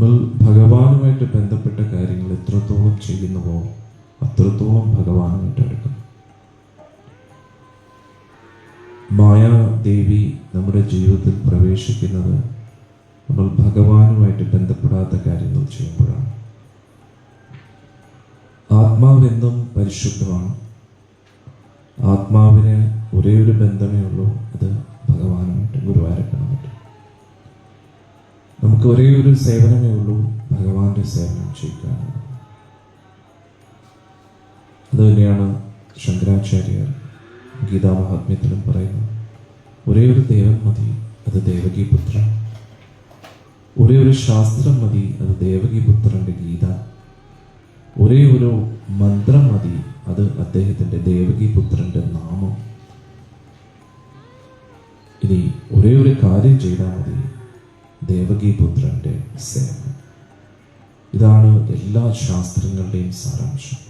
നമ്മൾ ഭഗവാനുമായിട്ട് ബന്ധപ്പെട്ട കാര്യങ്ങൾ എത്രത്തോളം ചെയ്യുന്നുവോ അത്രത്തോളം ഭഗവാനുമായിട്ട് അടുക്കും. മായാദേവി നമ്മുടെ ജീവിതത്തിൽ പ്രവേശിക്കുന്നത് നമ്മൾ ഭഗവാനുമായിട്ട് ബന്ധപ്പെടാത്ത കാര്യങ്ങൾ ചെയ്യുമ്പോഴാണ്. ആത്മാവെന്നും പരിശുദ്ധമാണ്. ആത്മാവിന് ഒരേ ഒരു ബന്ധമേ ഉള്ളൂ. ഒരേ ഒരു സേവനമേ ഉള്ളൂ. ഭഗവാന്റെ സേവനം ചെയ്യുക. അതുതന്നെയാണ് ശങ്കരാചാര്യർ ഗീതാമഹാത്മ്യത്തിലും പറയുന്നത്. ഒരേ ഒരു ദേവൻ മതി അത് ദേവകീപുത്രൻ ഒരേ ഒരു ശാസ്ത്രം മതി അത് ദേവകീപുത്രന്റെ ഗീത. ഒരേ ഒരു മന്ത്രം മതി അത് അദ്ദേഹത്തിന്റെ ദേവകീപുത്രന്റെ നാമം. ഇനി ഒരേ ഒരു കാര്യം ചെയ്താൽ മതി. ദേവകീപുത്രന്റെ സേവനം. ഇതാണ് എല്ലാ ശാസ്ത്രങ്ങളുടെയും സാരാംശം.